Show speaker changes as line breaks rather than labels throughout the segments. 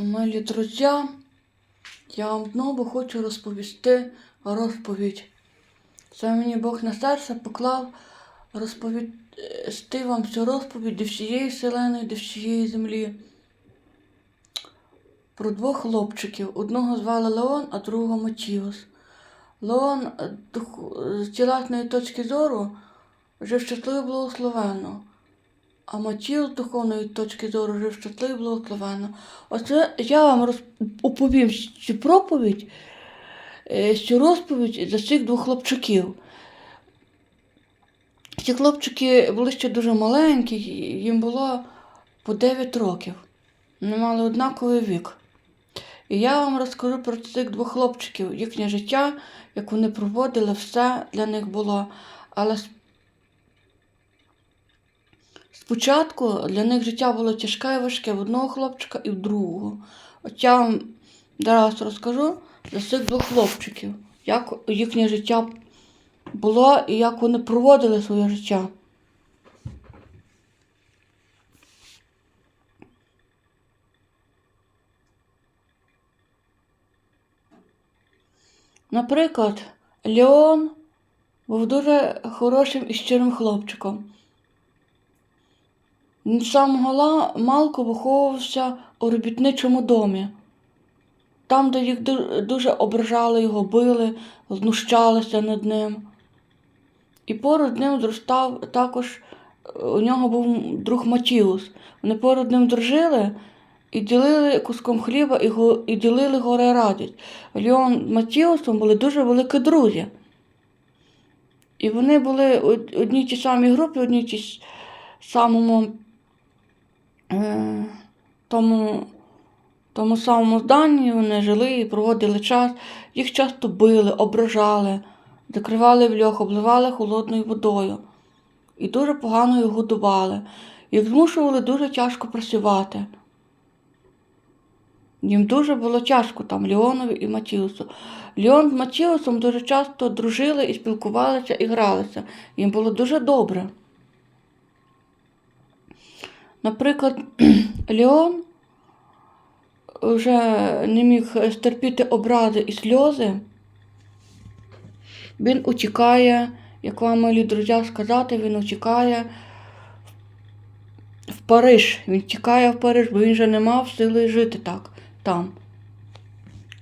Милі друзі, я вам знову хочу розповісти розповідь. Це мені Бог на серце поклав розповісти вам цю розповідь до всієї вселеної, до всієї землі. Про двох хлопчиків. Одного звали Леон, а другого Матіос. Леон е, з тілесної точки зору жив щасливо благословенно. А Матіос з духовної точки зору жив щасливо і благословенно. Оце я вам роз... оповім цю проповідь, е, цю розповідь за цих двох хлопчиків. Ці хлопчики були ще дуже маленькі, їм було по 9 років. Вони мали однаковий вік. І я вам розкажу про цих двох хлопчиків, їхнє життя, як вони проводили, все для них було. Але спочатку для них життя було тяжке і важке в одного хлопчика і в другого. От я вам зараз розкажу за цих двох хлопчиків, як їхнє життя було і як вони проводили своє життя. Наприклад, Леон був дуже хорошим і щирим хлопчиком. Він з самого ла- малку виховувався у робітничому домі. Там, де їх дуже ображали, його били, знущалися над ним. І поруч ним зростав також, у нього був друг Матіус. Вони поруч ним дружили і ділили куском хліба і, го- і ділили горе радість. Леон з Матіусом були дуже великі друзі. І вони були од- одній ті самій групі, одній ті самому тому, тому самому зданні вони жили і проводили час. Їх часто били, ображали, закривали в льох, обливали холодною водою і дуже погано їх годували. Їх змушували дуже тяжко працювати. Їм дуже було тяжко там Леонові і Матіусу. Леон з Матіусом дуже часто дружили і спілкувалися і гралися. Їм було дуже добре. Наприклад, Леон вже не міг стерпіти образи і сльози. Він утікає, як вам милі друзі сказати, він утікає в Париж. Він тікає в Париж, бо він вже не мав сили жити так, там.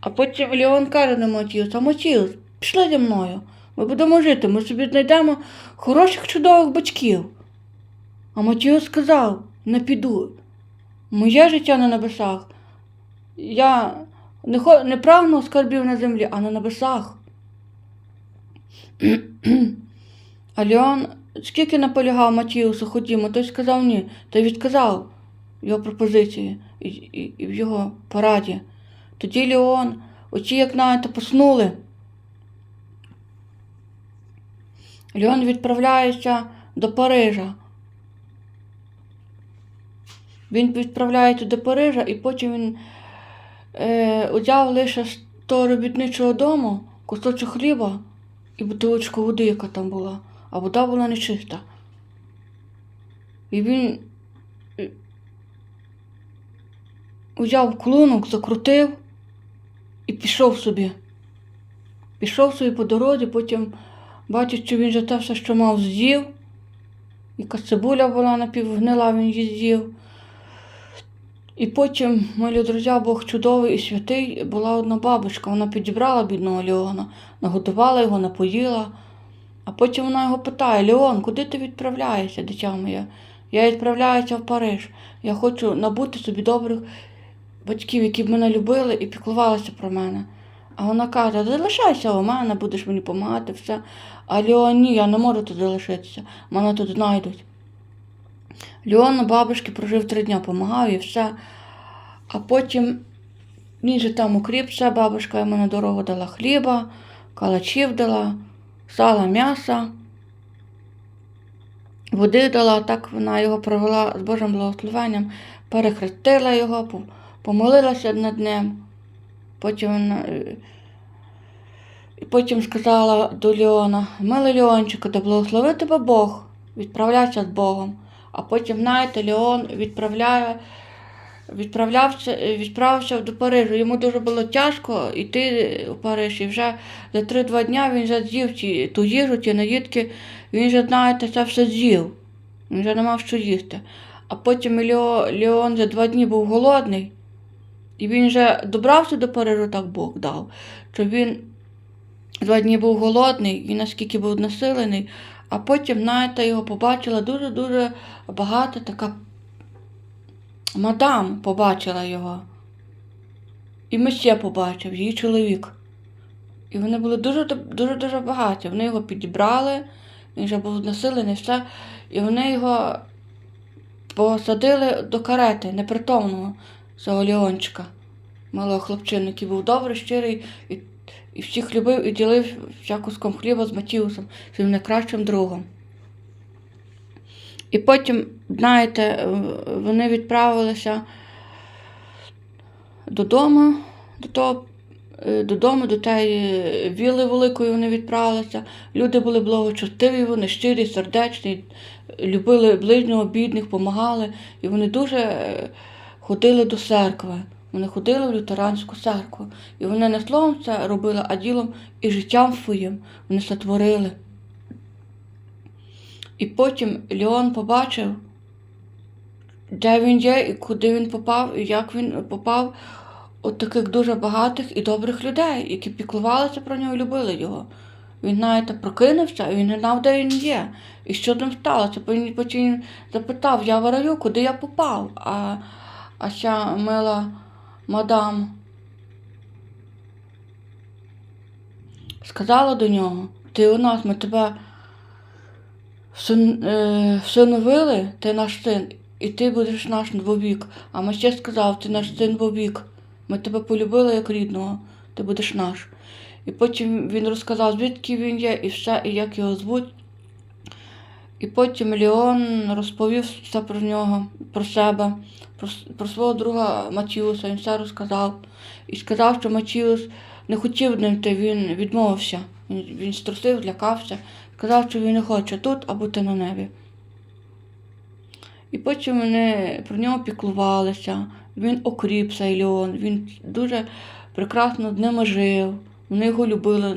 А потім Леон каже на Матіус, а Матіус, пішли зі мною. Ми будемо жити, ми собі знайдемо хороших чудових батьків. А Матіус сказав, не піду. Моє життя на небесах. Я не, хо... не прагну скарбів на землі, а на небесах. А Леон скільки наполягав Матіусу, ходімо, той сказав ні. Той відказав його пропозиції і, і, і в його пораді. Тоді Леон, очі, як знаєте, поснули. Леон відправляється до Парижа. Він відправляється до Парижа і потім він е, узяв лише з того робітничого дому кусочок хліба і бутилочку води, яка там була, а вода була нечиста. І він е, узяв клунок, закрутив і пішов собі. Пішов собі по дорозі, потім бачить, що він же те все, що мав, з'їв. Якась цибуля була напівгнила, він її з'їв. І потім, мої друзі, Бог чудовий і святий, була одна бабушка. Вона підібрала бідного Леона, нагодувала його, напоїла. А потім вона його питає: Леон, куди ти відправляєшся, дитя моє? Я відправляюся в Париж. Я хочу набути собі добрих батьків, які б мене любили і піклувалися про мене. А вона каже: залишайся у мене, будеш мені допомагати, все. А Леон, ні, я не можу тут залишитися, мене тут знайдуть. Леон у бабушки прожив три дня, допомагав і все. А потім він же там укріп, все, бабушка йому на дорогу дала хліба, калачів дала, сала, м'яса, води дала, так вона його провела з Божим благословенням, перехрестила його, помолилася над ним. Потім вона. е, І потім сказала до Леона, милий Леончику, да благослови тебе Бог, відправляйся з Богом. А потім, знаєте, Леон відправляє відправлявся, відправився до Парижу. Йому дуже було тяжко йти у Париж. І вже за 3-2 дня він вже з'їв ті, ту їжу, ті наїдки, він вже, знаєте, це все з'їв. Він вже не мав що їсти. А потім Лео, Леон за два дні був голодний, і він вже добрався до Парижу, так Бог дав, що він два дні був голодний і наскільки був насилений, а потім, знаєте, його побачила дуже-дуже багата така мадам побачила його. І Месьє побачив, її чоловік. І вони були дуже дуже дуже багаті. Вони його підібрали, він вже був знасилений, все. І вони його посадили до карети непритомного цього Леончика, малого хлопчину, який був добрий, щирий і, і всіх любив і ділив всякуском хліба з Матіусом, своїм найкращим другом. І потім, знаєте, вони відправилися додому, до того, е, додому, до тієї віли великої вони відправилися. Люди були благочестиві, вони щирі, сердечні, любили ближнього, бідних, допомагали. І вони дуже е, ходили до церкви. Вони ходили в лютеранську церкву. І вони не словом це робили, а ділом і життям своїм. Вони це творили. І потім Леон побачив, де він є, і куди він попав, і як він попав от таких дуже багатих і добрих людей, які піклувалися про нього і любили його. Він, знаєте, прокинувся, і він не знав, де він є, і що там сталося. Потім запитав, я в раю, куди я попав. А, а ця мила мадам сказала до нього, ти у нас, ми тебе всин- е, всиновили, ти наш син, і ти будеш наш вовік. А Маше сказав, ти наш син вовік. Ми тебе полюбили як рідного, ти будеш наш. І потім він розказав, звідки він є, і все, і як його звуть. І потім Леон розповів все про нього, про себе, про, про свого друга Матіуса. Він все розказав. І сказав, що Матіус не хотів ним йти, він відмовився. Він, він струсив, злякався, сказав, що він не хоче тут, а бути на небі. І потім вони про нього піклувалися. Він окріп цей Леон, він дуже прекрасно ними жив. Вони його любили,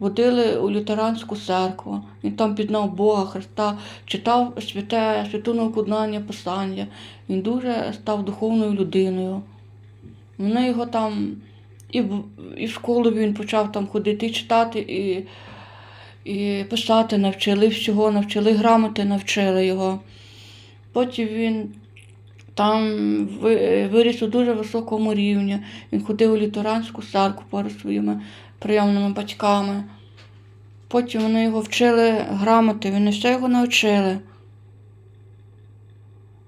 водили у лютеранську церкву. Він там пізнав Бога, Христа, читав святе, святу наукоднання Писання. Він дуже став духовною людиною. Вони його там і в, і в школу він почав там ходити, і читати, і, і писати навчили, всього навчили, грамоти навчили його. Потім він там виріс у дуже високому рівні. Він ходив у літоранську церкву поруч своїми прийомними батьками. Потім вони його вчили грамоти, вони все його навчили.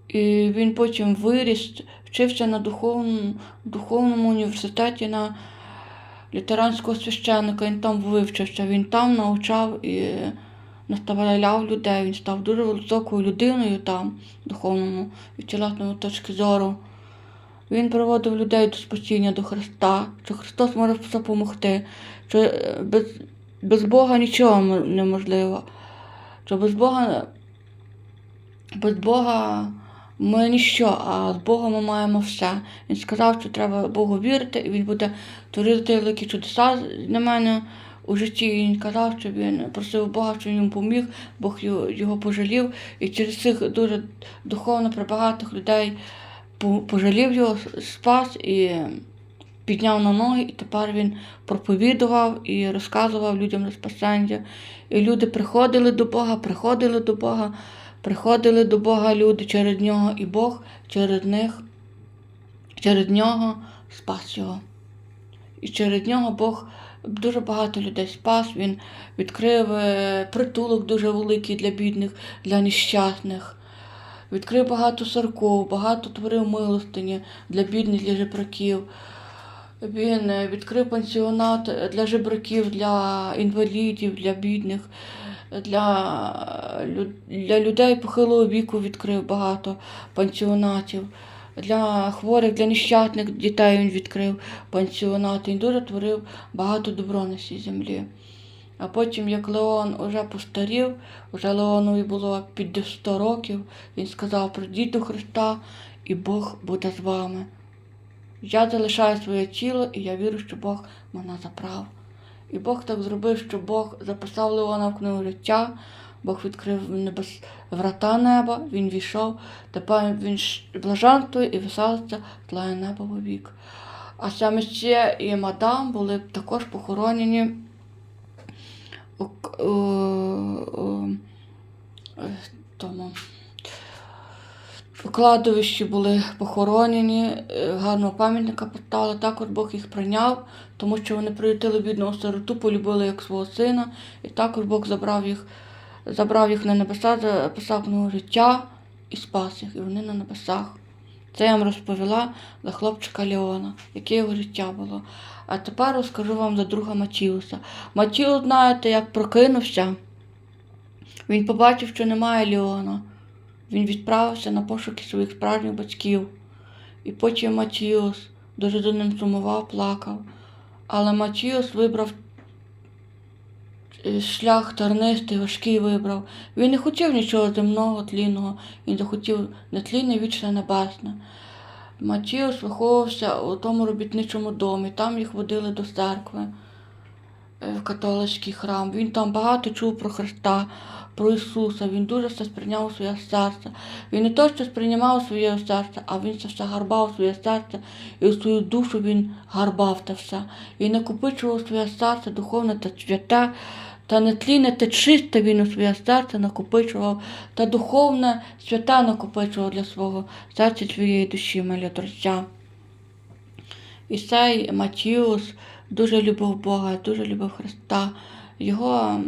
І він потім виріс, вчився на духовному, духовному університеті на літеранського священника. Він там вивчився, він там навчав і наставляв людей. Він став дуже високою людиною там, духовному і тілесному точки зору. Він приводив людей до спасіння до Христа, що Христос може допомогти, що е, без, без Бога нічого неможливо. Що без Бога, без Бога ми ніщо, а з Богом ми маємо все. Він сказав, що треба Богу вірити, і він буде творити великі чудеса для мене у житті. І він казав, що він просив Бога, що він йому поміг, Бог його, пожалів. І через цих дуже духовно прибагатих людей пожалів його, спас і підняв на ноги, і тепер він проповідував і розказував людям про спасення. І люди приходили до Бога, приходили до Бога, приходили до Бога люди через нього, і Бог через них, через нього спас його. І через нього Бог дуже багато людей спас. Він відкрив е, притулок дуже великий для бідних, для нещасних. Відкрив багато церков, багато творив милостині для бідних, для жебраків. Він е, відкрив пансіонат для жебраків, для інвалідів, для бідних, для, для людей похилого віку відкрив багато пансіонатів. Для хворих, для нещасних дітей він відкрив пансіонати. Він дуже творив багато добро на цій землі. А потім, як Леон уже постарів, вже Леонові було під 100 років, він сказав, прийдіть до Христа, і Бог буде з вами. Я залишаю своє тіло, і я вірю, що Бог мене забрав. І Бог так зробив, що Бог записав Леона в книгу життя, Бог відкрив небес, врата неба, він війшов, тепер він блаженствує і веселиться, тлає небо вовік. А саме ще і мадам були також похоронені тому. Кладовищі були похоронені, е, гарного пам'ятника поставили. Також Бог їх прийняв, тому що вони приютили бідного сироту, полюбили як свого сина. І також Бог забрав їх, забрав їх на небеса, записав книгу життя і спас їх. І вони на небесах. Це я вам розповіла за хлопчика Леона, яке його життя було. А тепер розкажу вам за друга Матіуса. Матіус, знаєте, як прокинувся, він побачив, що немає Леона. Він відправився на пошуки своїх справжніх батьків. І потім Матіос дуже за ним сумував, плакав. Але Матіос вибрав шлях тернистий, важкий вибрав. Він не хотів нічого земного, тлінного, він захотів нетлінне, вічне небесне. Матіос виховувався у тому робітничому домі, там їх водили до церкви е, в католицький храм. Він там багато чув про Христа, про Ісуса. Він дуже все сприйняв своє серце. Він не то, що сприймав своє серце, а він це все гарбав своє серце, і у свою душу він гарбав те все. І накопичував своє серце духовне та святе, та нетлінне та чисте він у своє серце накопичував, та духовне святе накопичував для свого серця своєї душі, милі друзі. Цей Матіус дуже любив Бога, дуже любив Христа. Його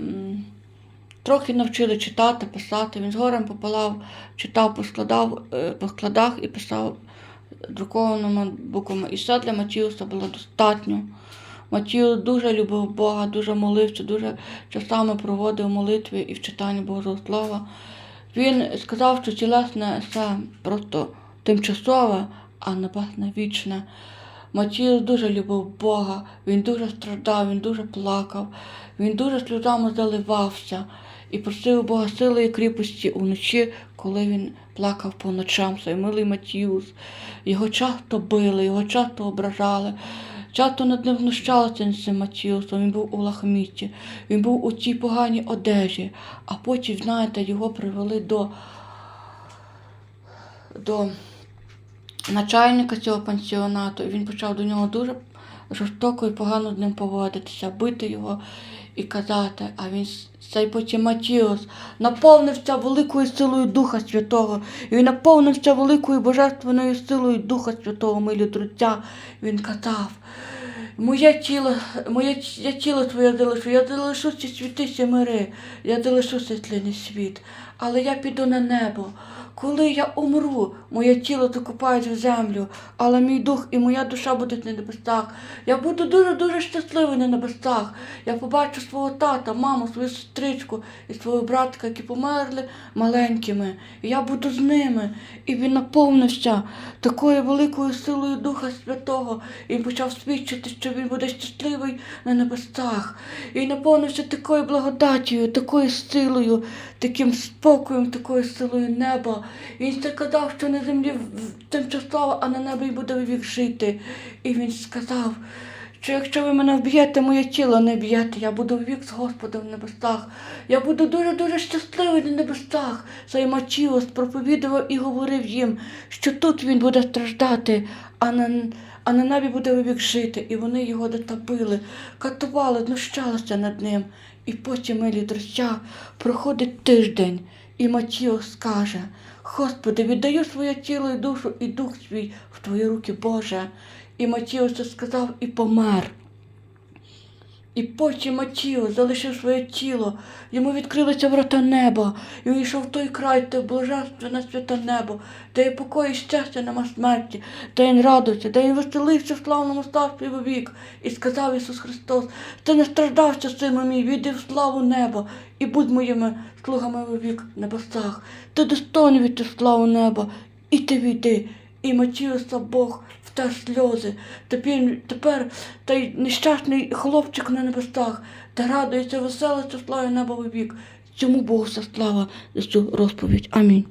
трохи навчили читати, писати. Він з горем пополам читав, поскладав, е, по складах і писав друкованими буквами. І все для Матіуса було достатньо. Матіус дуже любив Бога, дуже молився, дуже часами проводив молитви і в читанні Божого Слова. Він сказав, що тілесне це просто тимчасове, а небесне вічне. Матіус дуже любив Бога, він дуже страждав, він дуже плакав, він дуже сльозами заливався і просив Бога сили і кріпості уночі, коли він плакав по ночам, цей милий Матіус. Його часто били, його часто ображали. Часто над ним знущалися над він був у лахміті, він був у цій поганій одежі, а потім, знаєте, його привели до, до начальника цього пансіонату, і він почав до нього дуже жорстоко і погано з ним поводитися, бити його і казати. А він цей потім Матіос наповнився великою силою Духа Святого, і він наповнився великою божественною силою Духа Святого, милі друзя. Він казав. Моє тіло, моє я тіло твоє залишу, я залишу ці світи ці мири, я залишу цей світ, але я піду на небо. Коли я умру, моє тіло закопають в землю, але мій дух і моя душа будуть на небесах. Я буду дуже-дуже щасливий на небесах. Я побачу свого тата, маму, свою сестричку і свого братика, які померли маленькими. І я буду з ними. І він наповнився такою великою силою Духа Святого. І почав свідчити, що він буде щасливий на небесах. І наповнився такою благодаттю, такою силою, таким спокоєм, такою силою неба. Він сказав, що на землі тимчасово, а на небі буде вік жити. І він сказав, що якщо ви мене вб'єте, моє тіло не б'єте, я буду вік з Господом в небесах. Я буду дуже-дуже щасливий на небесах. Цей Матіос проповідував і говорив їм, що тут він буде страждати, а на, а на небі буде вік жити. І вони його дотопили, катували, знущалися над ним. І потім, милі друзі, проходить тиждень, і Матіо скаже, Господи, віддаю своє тіло і душу, і дух свій в Твої руки, Боже. І Матіос сказав і помер. І потім Матіо залишив своє тіло, йому відкрилися врата неба, і він йшов в той край, де блаженство святе небо, де є покой і щастя нема смерті, де він радується, де він веселився в славному царстві вовік. І сказав Ісус Христос, ти не страждався, сину мій, війди в славу неба, і будь моїми слугами вовік в небесах. Ти достойний війти в славу неба, і ти війди. І Матіоса Бог втер сльози. Тепер, тепер той нещасний хлопчик на небесах, та радується, веселиться, славі неба вік. Цьому Богу вся слава за цю розповідь. Амінь.